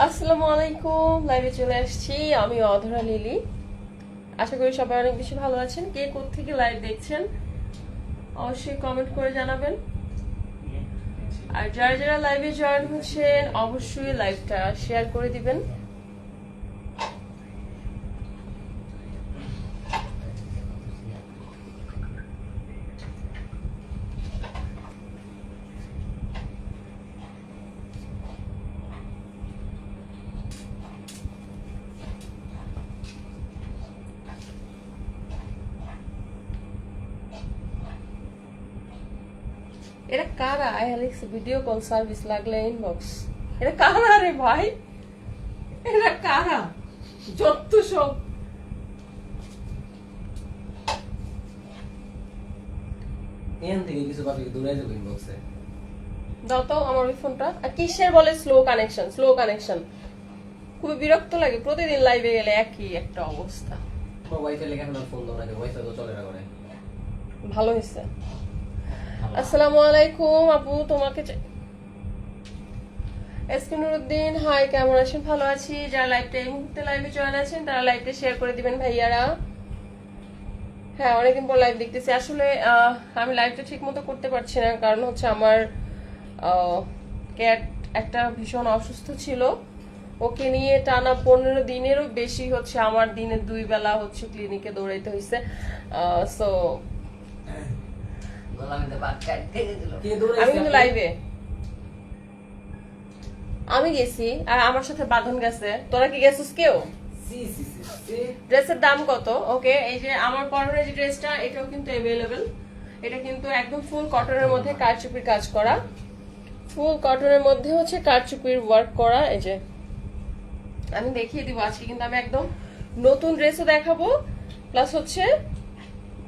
আসসালামু আলাইকুম লাইভে চলে আসছি, আমি অধরা লিলি। আশা করি সবাই অনেক বেশি ভালো আছেন। কে থেকে লাইভ দেখছেন, অবশ্যই কমেন্ট করে জানাবেন। আর যারা যারা লাইভে জয়েন হচ্ছেন, অবশ্যই লাইভটা শেয়ার করে দিবেন। এটা কারা? ভিডিও কল সার্ভিস লাগলে ইনবক্স এটা কারা রে ভাই? এটা কারা? যত সব। এখান থেকে কিছু পাবি দূরে যাব ইনবক্সে দাও তো আমার ওই ফোনটা আর কিসের বলে স্লো কানেকশন স্লো কানেকশন খুবই বিরক্ত লাগে। প্রতিদিন লাইভে গেলে একই একটা অবস্থা। ওয়াইফাই লেগে ফোন দাও না ওয়াইফাই তো চলে না করে ভালো হয়েছে আসসালামু আলাইকুম আপু, তোমাকে এসকে হাই, কেমন আছেন? ভালো আছি। যারা লাইভটা এই মুহূর্তে লাইভে জয়েন আছেন, তারা লাইভটা শেয়ার করে দিবেন ভাইয়ারা। হ্যাঁ অনেকদিন পর লাইভ দেখতেছি। আসলে আমি লাইভটা ঠিক মতো করতে পারছি না, কারণ হচ্ছে আমার ক্যাট একটা ভীষণ অসুস্থ ছিল। ওকে নিয়ে টানা পনেরো দিনেরও বেশি হচ্ছে। আমার দিনে দুই বেলা হচ্ছে ক্লিনিকে দৌড়াইতে হয়েছে সো আমি কিন্তু লাইভে আমি গেছি আর আমার সাথে বাঁধন গেছে। তোরা কি গেছিস কেউ? ড্রেসের দাম কত? ওকে এই যে আমার পরনের যে ড্রেসটা এটাও কিন্তু অ্যাভেলেবেল এটা কিন্তু একদম ফুল কটনের মধ্যে কারচুপির কাজ করা। ফুল কটনের মধ্যে হচ্ছে কারচুপির ওয়ার্ক করা এই যে। আমি দেখিয়ে দিব আজকে কিন্তু আমি একদম নতুন ড্রেসও দেখাবো প্লাস হচ্ছে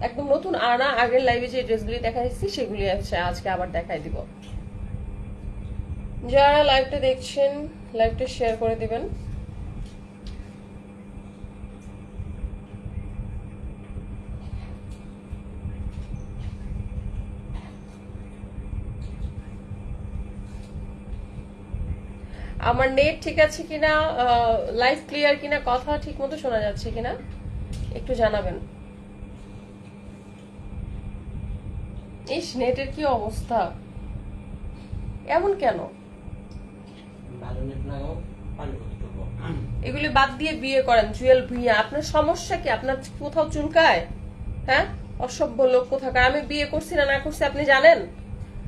একদম নতুন আনা আগের লাইভে যে ড্রেসগুলি দেখাইছি সেগুলি আছে আজকে আবার দেখাই দিব। যারা লাইভটা দেখছেন লাইভটা শেয়ার করে দিবেন। আমার নেট ঠিক আছে কিনা লাইভ ক্লিয়ার কিনা, কথা ঠিক মতো শোনা যাচ্ছে কিনা, একটু জানাবেন। ইস নেটের কি অবস্থা? এমন কেন? এগুলি বাদ দিয়ে বিয়ে করেন জুয়েল ভুইয়া। আপনার সমস্যা কি? আপনার কোথাও চুলকায় হ্যাঁ? অসভ্য লোক কোথাকার? আমি বিয়ে করছি না না করছি আপনি জানেন?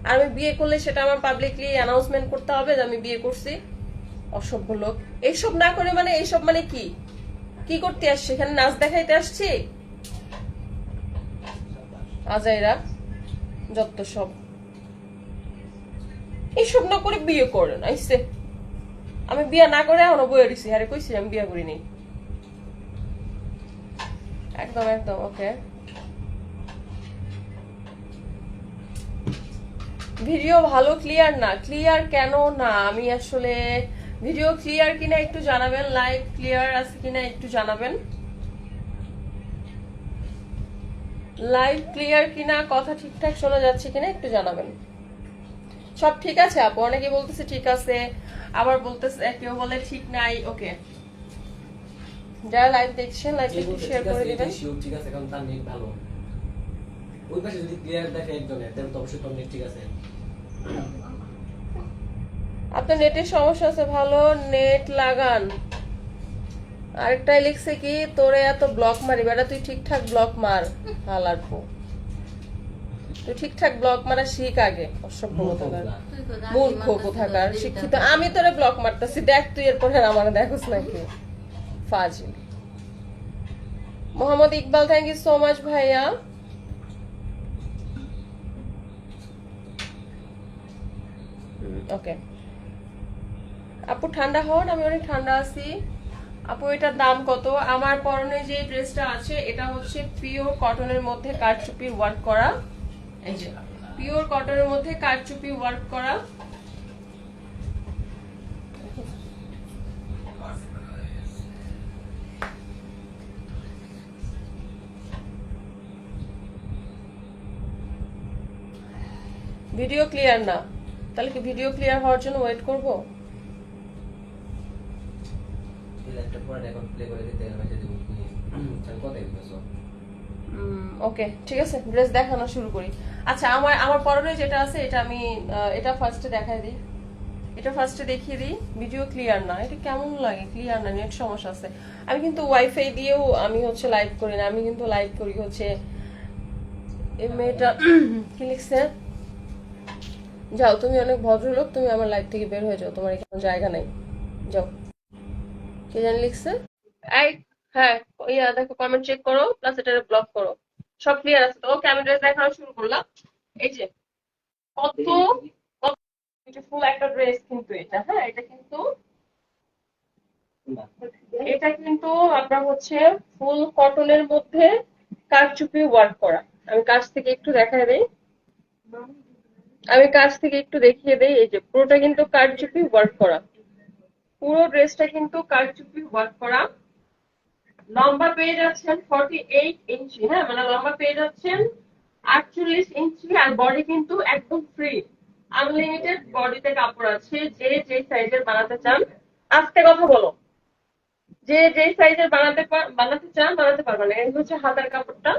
আর আমি বিয়ে করলে সেটা আমার পাবলিকলি অ্যানাউন্সমেন্ট করতে হবে যে আমি বিয়ে করছি। অসভ্য লোক। এইসব না করে মানে এইসব মানে কি? কি করতে আসছি? এখানে নাচ দেখাইতে আসছি? আজাইরা। যত সব। এইসব না করে বিয়ে আইসে। আমি বিয়ে না করে এখনও দিছি আরে কইছি আমি বিয়ে একদম একদম, ওকে। ভিডিও ভালো ক্লিয়ার না ক্লিয়ার কেন না? আমি আসলে ভিডিও ক্লিয়ার কিনা একটু জানাবেন লাইভ ক্লিয়ার আছে কিনা একটু জানাবেন। লাইভ ক্লিয়ার কিনা কথা ঠিকঠাক শোনা যাচ্ছে কিনা একটু জানাবেন। সব ঠিক আছে আপু? অনেকে বলতেছে ঠিক আছে আবার বলতেছে কেউ বলে ঠিক নাই ওকে। যারা লাইভ দেখছেন লাইভ একটু শেয়ার করে দিবেন। ঠিক আছে কারণ তার নেট ভালো। ওই পাশে যদি ক্লিয়ার দেখে একজনের তাহলে তো অবশ্যই তোর নেট ঠিক আছে। আপনার নেটের সমস্যা আছে ভালো নেট লাগান। আরেকটাই লিখছে কি তোরে এত ব্লক মারি বেটা তুই ঠিকঠাক ব্লক মার হালার পো তুই ঠিকঠাক ব্লক মারা শিখ আগে অসভ্য কোথাকার। মূর্খ কোথাকার শিক্ষিত। আমি তোরে ব্লক মারতেছি দেখ তুই এরপর আমার দেখোস নাকি ফাজিল। Mohammad Iqbal thank you so much ভাইয়া। ওকে আপু ঠান্ডা হন আমি অনেক ঠান্ডা আছি। আপু, এটার দাম কত? আমার পরনে যে ড্রেসটা আছে, এটা হচ্ছে পিওর কটনের মধ্যে কারচুপি ওয়ার্ক করা। এই যে পিওর কটনের মধ্যে কারচুপি ওয়ার্ক করা। ভিডিও ক্লিয়ার না। তাহলে কি ভিডিও ক্লিয়ার হওয়ার জন্য ওয়েট করব? ওকে ঠিক আছে ড্রেস দেখানো শুরু করি। আচ্ছা আমার আমার পরনে যেটা আছে, এটা আমি এটা ফার্স্টে দেখাই দিই। এটা ফার্স্টে দেখিয়ে দিই ভিডিও ক্লিয়ার না। এটা কেমন লাগে? ক্লিয়ার না, নেট সমস্যা আছে। আমি কিন্তু ওয়াইফাই দিয়েও আমি হচ্ছে লাইভ করি না। আমি কিন্তু লাইভ করি হচ্ছে এই মেয়েটা, কি লিখছে? যাও, তুমি অনেক ভদ্রলোক, তুমি আমার লাইভ থেকে বের হয়ে যাও। তোমার এখানে জায়গা নাই। যাও। কে লিখছে? এই হ্যাঁ ইয়া, দেখো কমেন্ট চেক করো প্লাস এটা ব্লক করো। সব ক্লিয়ার আছে তো? ওকে আমি ড্রেস দেখানো শুরু করলাম। এই যে, কত বিউটিফুল একটা ড্রেস কিন্তু এটা হ্যাঁ এটা কিন্তু এটা কিন্তু আপনার হচ্ছে ফুল কটনের মধ্যে কারচুপি ওয়ার্ক করা। আমি কাছ থেকে একটু দেখাই দেই। আমি কাছ থেকে একটু দেখিয়ে দেই, এই যে, পুরোটা কিন্তু কারচুপি ওয়ার্ক করা। পুরো ড্রেসটা কিন্তু কারচুপি ওয়ার্ক করা। লম্বা পেয়ে যাচ্ছেন ফর্টি এইট ইঞ্চি হ্যাঁ? মানে লম্বা পেয়ে যাচ্ছেন আটচল্লিশ ইঞ্চি আর বডি কিন্তু একদম ফ্রি আনলিমিটেড বডিতে কাপড় আছে, যে যে সাইজের বানাতে চান। আজকে কথা বলো। যে যে সাইজের বানাতে বানাতে চান, বানাতে পারবেন এই হচ্ছে হাতার কাপড়টা।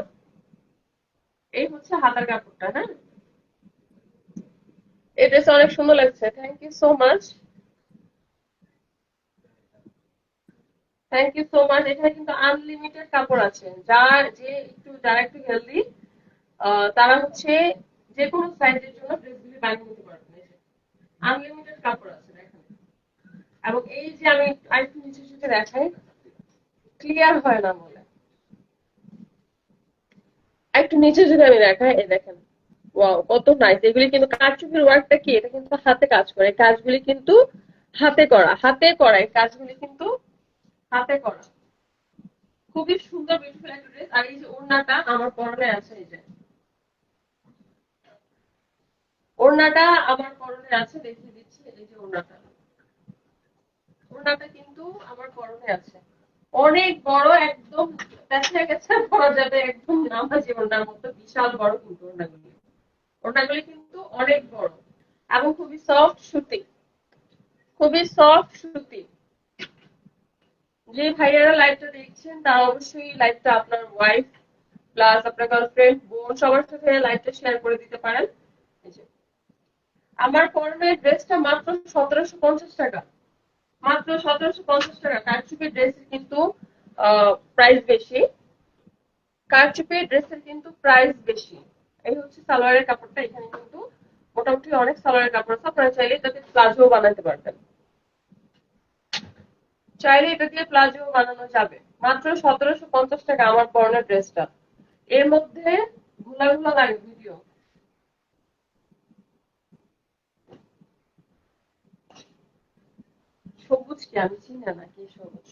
এই হচ্ছে হাতার কাপড়টা হ্যাঁ? এই ড্রেস অনেক সুন্দর লাগছে। Thank you so much thank you so much এখানে কিন্তু আনলিমিটেড কাপড় আছে। যার যে একটু যারা একটু হেলদি তারা হচ্ছে যে কোনো সাইজের জন্য ড্রেসগুলি বানিয়ে নিতে পারবেন আনলিমিটেড কাপড় আছে, দেখেন। এবং এই যে আমি আরেকটু নিচে নিচে দেখাই ক্লিয়ার হয় না বলে। একটু নিচে যদি আমি দেখাই, এই দেখেন। ওয়াও কত নাইস এগুলি কিন্তু কারচুপির ওয়ার্কটা কি? এটা কিন্তু হাতে কাজ করে। কাজগুলি কিন্তু হাতে করা হাতে করা। এই কাজগুলি কিন্তু হাতে করা। খুবই সুন্দর বিউটিফুল একটা ড্রেস আর এই যে ওড়নাটা আমার পরনে আছে এই যে। ওড়নাটা আমার পরনে আছে, দেখিয়ে দিচ্ছি এই যে ওড়নাটা। ওড়নাটা কিন্তু আমার পরনে আছে। অনেক বড়, একদম দেখা গেছে বলা যাবে একদম নামাজি ওড়নার মতো, বিশাল বড় কিন্তু ওড়নাগুলি। ওড়নাগুলি কিন্তু অনেক বড় এবং খুবই সফট সুতি। খুবই সফট সুতি। যে ভাইয়ারা লাইভটা দেখছেন, তারা অবশ্যই লাইভটা আপনার ওয়াইফ প্লাস আপনার গার্লফ্রেন্ড বোন, সবার সাথে লাইভটা শেয়ার করে দিতে পারেন। আমার পরনের ড্রেসটা মাত্র সতেরোশো পঞ্চাশ টাকা। মাত্র সতেরোশো পঞ্চাশ টাকা। কারচুপির ড্রেসের কিন্তু প্রাইস বেশি। কারচুপির ড্রেসের কিন্তু প্রাইস বেশি। এই হচ্ছে সালোয়ারের কাপড়টা। এখানে কিন্তু মোটামুটি অনেক সালোয়ারের কাপড় আছে। আপনারা চাইলে এটাতে প্লাজো বানাতে পারবেন। চাইলে এটা দিয়ে প্লাজো বানানো যাবে। মাত্র সতেরোশো পঞ্চাশ টাকা আমার পরনের ড্রেসটা। এর মধ্যে ঘোলা ঘোলা লাগে ভিডিও সবুজ কি? আমি চিনি না কি সবুজ?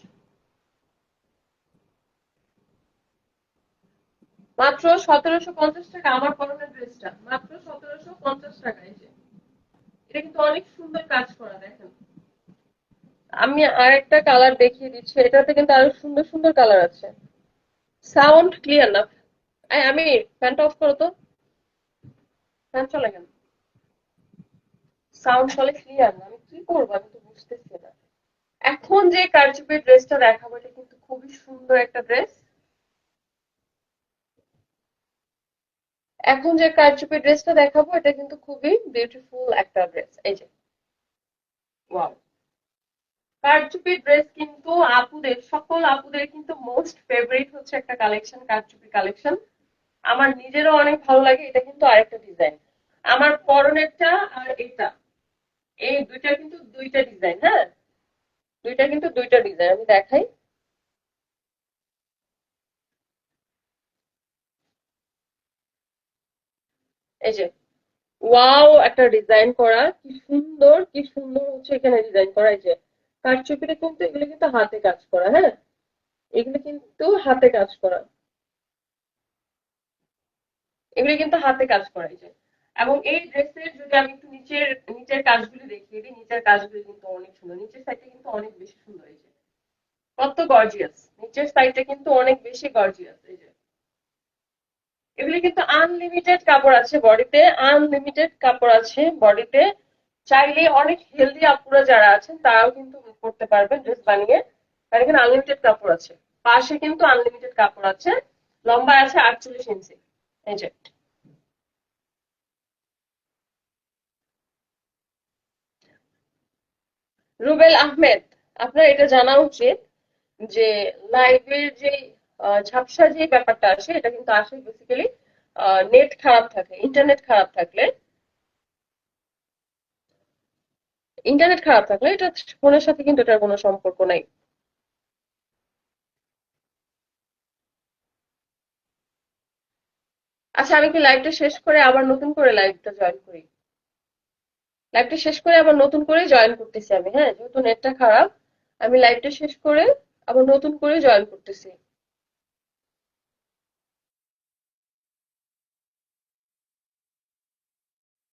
মাত্র সতেরোশো পঞ্চাশ টাকা আমার পরনের ড্রেসটা। মাত্র সতেরোশো পঞ্চাশ টাকা যে। এটা কিন্তু অনেক সুন্দর কাজ করা, দেখেন। আমি আরেকটা কালার দেখিয়ে দিচ্ছি, এটাতে কিন্তু আরও সুন্দর সুন্দর কালার আছে। সাউন্ড ক্লিয়ার না? আমি ফ্যানটা অফ করো তো। ফ্যান চলে কেন সাউন্ড চলে ক্লিয়ার না, আমি কি করব? আমি তো বুঝতেছি না। এখন যে কারচুপির ড্রেসটা দেখাবো, এটা কিন্তু খুবই সুন্দর একটা ড্রেস এখন যে কারচুপির ড্রেসটা দেখাবো, এটা কিন্তু খুবই বিউটিফুল একটা ড্রেস এই যে। ওয়াও কারচুপি ড্রেস কিন্তু আপুদের, সকল আপুদের কিন্তু মোস্ট ফেভারিট হচ্ছে একটা কালেকশন কারচুপি কালেকশন আমার নিজেরও অনেক ভালো লাগে, এটা কিন্তু আরেকটা ডিজাইন আমার পরনেরটা আর এটা। এই দুইটা কিন্তু দুইটা ডিজাইন হ্যাঁ? দুইটা কিন্তু দুইটা ডিজাইন আমি দেখাই। এই যে ওয়াও একটা ডিজাইন করা। কি সুন্দর কি সুন্দর হচ্ছে এখানে ডিজাইন করা, এই যে। কারচুপিটা কিন্তু এগুলো কিন্তু হাতে কাজ করা হ্যাঁ? এগুলো কিন্তু হাতে কাজ করা। এগুলো কিন্তু হাতে কাজ করা এই যে। এবং এই ড্রেসের যদি আমি একটু নিচের নিচের কাজগুলি দেখিয়ে দিই, নিচের কাজগুলি কিন্তু অনেক সুন্দর। নিচের সাইডটা কিন্তু অনেক বেশি সুন্দর এই যে। কত গর্জিয়াস নিচের সাইডটা কিন্তু অনেক বেশি গর্জিয়াস এই যে। এগুলি কিন্তু আনলিমিটেড কাপড় আছে বডিতে আনলিমিটেড কাপড় আছে বডিতে চাইলে অনেক হেলদি আপুরা যারা আছেন, তারাও কিন্তু করতে পারবেন ড্রেস বানিয়ে। আর এখানে আনলিমিটেড কাপড় আছে। পাশে কিন্তু আনলিমিটেড কাপড় আছে। লম্বা আছে আটচল্লিশ ইঞ্চি। এই যে। রুবেল আহমেদ, আপনার এটা জানা উচিত যে লাইভের যে ঝাপসা যে ব্যাপারটা আসে এটা কিন্তু আসে বেসিক্যালি নেট খারাপ থাকে ইন্টারনেট খারাপ থাকলে। ইন্টারনেট খারাপ থাকলে এটা ফোনের সাথে কিন্তু এটার কোনো সম্পর্ক নাই। আচ্ছা আমি কি লাইভটা শেষ করে আবার নতুন করে লাইভটা জয়েন করি? লাইভটা শেষ করে আবার নতুন করে জয়েন করতেছি আমি হ্যাঁ? যেহেতু নেটটা খারাপ, আমি লাইভটা শেষ করে আবার নতুন করে জয়েন করতেছি।